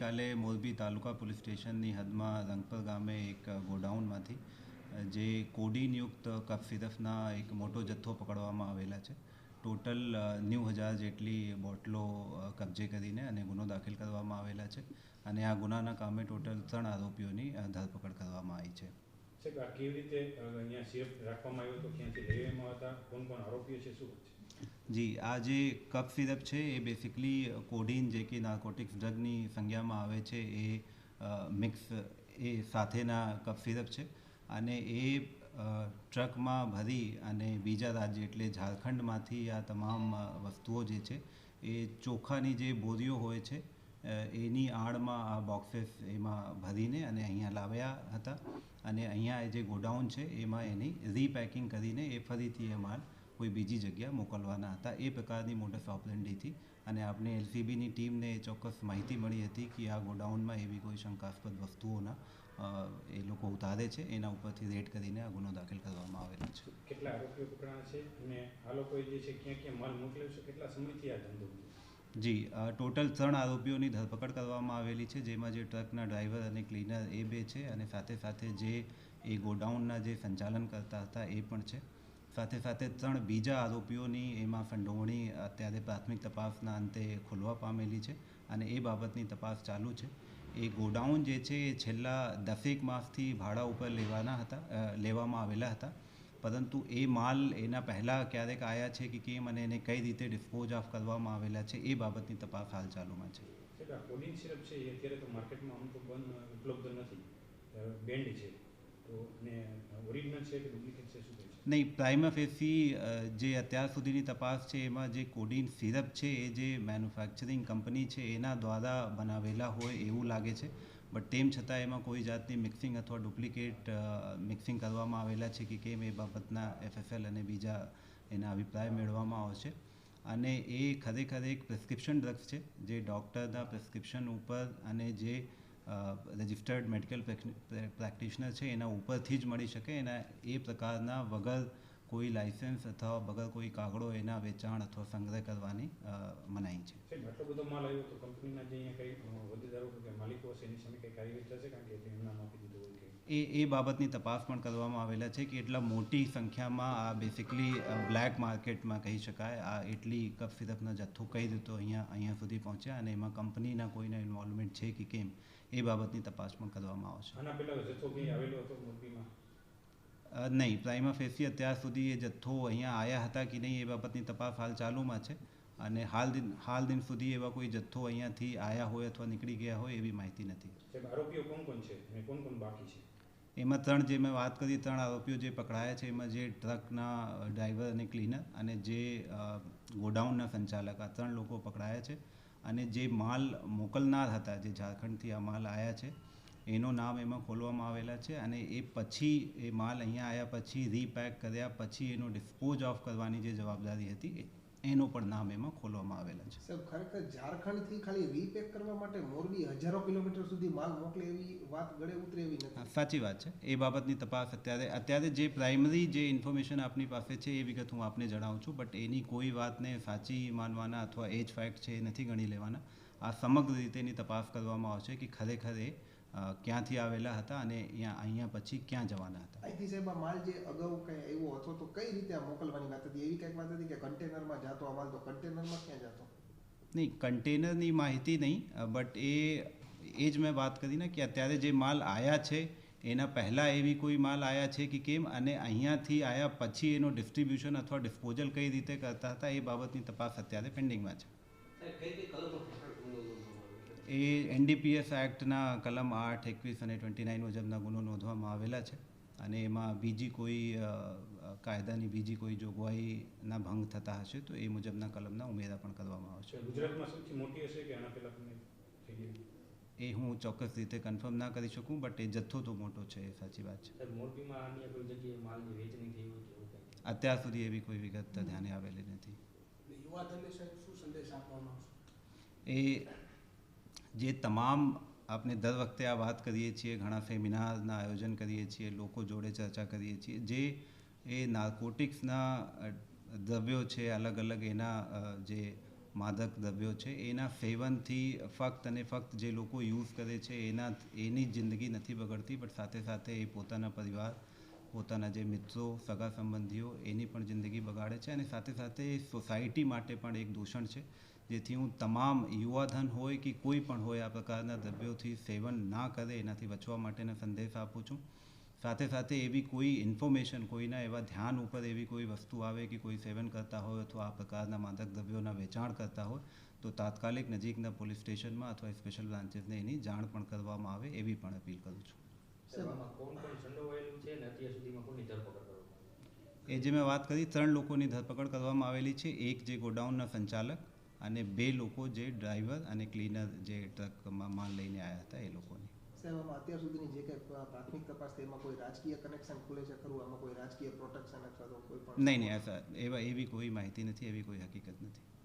ગઈકાલે મોરબી તાલુકા પોલીસ સ્ટેશનની હદમાં રંગપર ગામે એક ગોડાઉનમાંથી જે જે કોડીનયુક્ત કફ સિરપના એક મોટો જથ્થો પકડવામાં આવેલા છે. ટોટલ નેવું હજાર જેટલી બોટલો કબજે કરીને અને ગુનો દાખલ કરવામાં આવેલા છે. અને આ ગુનાના કામે ટોટલ ત્રણ આરોપીઓની ધરપકડ કરવામાં આવી છે. કેવી રીતે અહીંયા રાખવામાં આવ્યો હતો ક્યાંથી કોણ કોણ આરોપીઓ છે, શું જી, આ જે કપ સિરપ છે, એ બેસિકલી કોડીન જે કે નાર્કોટિક્સ ડ્રગની સંજ્ઞામાં આવે છે, એ મિક્સ એ સાથેના કપ સિરપ છે. અને એ ટ્રકમાં ભરી અને બીજા રાજ્ય એટલે ઝારખંડમાંથી આ તમામ વસ્તુઓ જે છે, એ ચોખાની જે બોરીઓ હોય છે એની આડમાં આ બોક્સેસ એમાં ભરીને અને અહીંયા લાવ્યા હતા. અને અહીંયા એ જે ગોડાઉન છે, એમાં એની રીપેકિંગ કરીને એ ફરીથી એ માલ કોઈ બીજી જગ્યા મોકલવાના હતા. એ પ્રકારની મોટસ ઓપરેન્ડીથી અને આપણે એલસીબીની ટીમને ચોક્કસ માહિતી મળી હતી કે આ ગોડાઉનમાં એવી કોઈ શંકાસ્પદ વસ્તુઓના એ લોકો ઉતારે છે. એના ઉપરથી રેડ કરીને આ ગુનો દાખલ કરવામાં આવેલો છે. કેટલા આરોપીઓ પકડાયા છે? અને આ લોકોએ જે છે, ક્યાં ક્યાં માલ મોકલ્યો છે? કેટલા સમયથી આ ધંધો? જી ટોટલ ત્રણ આરોપીઓની ધરપકડ કરવામાં આવેલી છે, જેમાં જે ટ્રકના ડ્રાઈવર અને ક્લીનર એ બે છે અને સાથે સાથે જે એ ગોડાઉનના જે સંચાલન કરતા હતા એ પણ છે. સાથે સાથે ત્રણ બીજા આરોપીઓની એમાં સંડોવણી અત્યારે પ્રાથમિક તપાસના અંતે ખુલવા પામેલી છે અને એ બાબતની તપાસ ચાલુ છે. એ ગોડાઉન જે છે એ છેલ્લા દસેક માસથી ભાડા ઉપર લેવાના હતા લેવામાં આવેલા હતા. પરંતુ એ માલ એના પહેલાં ક્યારેક આવ્યા છે કે કેમ અને એને કઈ રીતે ડિસ્પોઝ ઓફ કરવામાં આવેલા છે એ બાબતની તપાસ હાલ ચાલુમાં છે કોડિન સિરપ છે એ અત્યારે તો માર્કેટમાં આમ બંધ ઉપલબ્ધ નથી. બેન્ડ છે. તો અને ઓરિજિનલ છે કે ડુપ્લિકેટ છે શું નહીં પ્રાઇમા ફેસી જે અત્યાર સુધીની તપાસ છે એમાં જે કોડિન સિરપ છે એ જે મેન્યુફેક્ચરિંગ કંપની છે એના દ્વારા બનાવેલા હોય એવું લાગે છે. બટ તેમ છતાં એમાં કોઈ જાતની મિક્સિંગ અથવા ડુપ્લિકેટ મિક્સિંગ કરવામાં આવેલા છે કે કેમ એ બાબતના એફએફએલ અને બીજા એના અભિપ્રાય મેળવવામાં આવશે અને એ ખરેખર એક પ્રિસ્ક્રિપ્શન ડ્રગ્સ છે, જે ડૉક્ટરના પ્રિસ્ક્રિપ્શન ઉપર અને જે રજિસ્ટર્ડ મેડિકલ પ્રેક્ટિશનર છે એના ઉપરથી જ મળી શકે. એના, એ પ્રકારના વગર કોઈ લાઇસન્સ અથવા વગર કોઈ કાગળો એના વેચાણ અથવા સંગ્રહ કરવાની મનાઈ છે. આટલો બધો માલ આવ્યો તો કંપનીના જે અહીંયા કંઈ હોદ્દેદારો કે માલિકો હશે એની સામે કંઈ કાર્યવાહી થશે? કારણ કે એમનું નામ દીધું હોય એ એ બાબતની તપાસ પણ કરવામાં આવેલા છે કે એટલા મોટી સંખ્યામાં આ બેસિકલી બ્લેક માર્કેટમાં કહી શકાય આ એટલી કપ સિરપનો જથ્થો કઈ રીતે અહીંયા અહીંયા સુધી પહોંચ્યા અને એમાં કંપનીના કોઈના ઇન્વોલ્વમેન્ટ છે કે કેમ એ બાબતની તપાસ પણ કરવામાં આવશે. આના પહેલા જથ્થો આવેલો હતો? નહીં. પ્રાઇમા ફેસી અત્યાર સુધી એ જથ્થો અહીંયા આવ્યા હતા કે નહીં એ બાબતની તપાસ હાલ ચાલુમાં છે. અને હાલ દિન હાલ દિન સુધી એવા કોઈ જથ્થો અહીંયાથી આવ્યા હોય અથવા નીકળી ગયા હોય એવી માહિતી નથી. આરોપીઓ કોણ કોણ છે અને કોણ કોણ બાકી છે? એમાં ત્રણ જે મેં વાત કરી ત્રણ આરોપીઓ જે પકડાયા છે એમાં જે ટ્રકના ડ્રાઈવર અને ક્લીનર અને જે ગોડાઉનના સંચાલક આ ત્રણ લોકો પકડાયા છે. અને જે માલ મોકલનાર હતા જે ઝારખંડથી આ માલ આવ્યા છે એનું નામ એમાં ખોલવામાં આવેલા છે અને એ પછી એ માલ અહીંયા આવ્યા પછી રીપેક કર્યા પછી એનો ડિસ્પોઝ ઓફ કરવાની જે જવાબદારી હતી એનું પણ નામ એમાં ખોલવામાં આવેલા છે. સાહેબ ખરેખર ઝારખંડથી ખાલી રીપેક કરવા માટે મોરબી હજારો કિલોમીટર સુધી માલ મોકલે એવી વાત ગળે ઉતરે એવી નથી. સાચી વાત છે. એ બાબતની તપાસ અત્યારે અત્યારે જે પ્રાઇમરી જે ઇન્ફોર્મેશન આપની પાસે છે એ વિગત હું આપને જણાવું છું બટ એની કોઈ વાતને સાચી માનવાના અથવા એ જ ફેક્ટ છે એ નથી ગણી લેવાના. આ સમગ્ર રીતેની તપાસ કરવામાં આવશે કે ખરેખર એ ક્યાંથી આવેલા હતા અને અહીંયા અહીંયા પછી ક્યાં જવાના હતા. અહીંથી સાહેબ આ માલ જે અગાઉ કંઈ આવ્યો હતો તો કઈ રીતે આ મોકલવાની વાત હતી? એવી કંઈક વાત હતી કે કન્ટેનરમાં જાતો આ માલ તો કન્ટેનરમાં ક્યાં જાતો? નહીં કન્ટેનરની માહિતી નહીં બટ એ એ જ મેં વાત કરી ને કે અત્યારે જે માલ આયા છે એના પહેલાં એવી કોઈ માલ આયા છે કે કેમ અને અહીંયાથી આયા પછી એનો ડિસ્ટ્રીબ્યુશન અથવા ડિસ્પોઝલ કઈ રીતે કરતા હતા એ બાબતની તપાસ અત્યારે પેન્ડિંગમાં છે. એ એનડીપીએસ એક્ટના કલમ આઠ એકવીસ અને ટ્વેન્ટી નાઇન મુજબના ગુનો નોંધવામાં આવેલા છે અને એમાં બીજી કોઈ કાયદાની બીજી કોઈ જોગવાઈના ભંગ થતા હશે તો એ મુજબના કલમના ઉમેરા પણ કરવામાં આવશે. ગુજરાતમાં સૌથી મોટી હશે કે આના પહેલાં તમને થઈ ગયું એ હું ચોક્કસ રીતે કન્ફર્મ ના કરી શકું બટ એ જથ્થો તો મોટો છે એ સાચી વાત છે. અત્યાર સુધી એવી કોઈ વિગત ધ્યાને આવેલી નથી. એ જે તમામ આપણે દર વખતે આ વાત કરીએ છીએ, ઘણા સેમિનારના આયોજન કરીએ છીએ, લોકો જોડે ચર્ચા કરીએ છીએ, જે એ નાર્કોટિક્સના દ્રવ્યો છે, અલગ અલગ એના જે માદક દ્રવ્યો છે, એના સેવનથી ફક્ત અને ફક્ત જે લોકો યુઝ કરે છે, એના, એની જિંદગી નથી બગડતી બટ સાથે સાથે એ પોતાના પરિવાર પોતાના જે મિત્રો, સગા સંબંધીઓ, એની પણ જિંદગી બગાડે છે અને સાથે સાથે સોસાયટી માટે પણ એક દૂષણ છે. જેથી હું તમામ યુવાધન હોય કે કોઈ પણ હોય, આ પ્રકારના દ્રવ્યોથી સેવન ના કરે, એનાથી બચવા માટેના સંદેશ આપું છું. સાથે સાથે એવી કોઈ ઇન્ફોર્મેશન, કોઈના એવા ધ્યાન ઉપર એવી કોઈ વસ્તુ આવે કે કોઈ સેવન કરતા હોય અથવા આ પ્રકારના માદક દ્રવ્યોના વેચાણ કરતા હોય, તો તાત્કાલિક નજીકના પોલીસ સ્ટેશનમાં અથવા સ્પેશિયલ બ્રાન્ચીસને એની જાણ પણ કરવામાં આવે, એવી પણ અપીલ કરું છું. આમાં કોણ કોણ સંડોવાયેલું છે અને અત્યાર સુધીમાં કોની ધરપકડ કરવામાં એ જે મેં વાત કરી ત્રણ લોકોની ધરપકડ કરવામાં આવેલી છે. એક જે ગોડાઉનના સંચાલક અને બે લોકો જે ડ્રાઈવર અને ક્લીનર જે ટ્રકમાં માલ લઈને આવ્યા હતા એ લોકોની. સાહેબ આમાં અત્યાર સુધીની જે કંઈ પ્રાથમિક તપાસ થઈ કોઈ રાજકીય કનેક્શન ખુલે છે ખરું? આમાં કોઈ રાજકીય પ્રોટેક્શન અથવા તો કોઈ પણ નહીં નહીં એવા એવી કોઈ માહિતી નથી એવી કોઈ હકીકત નથી.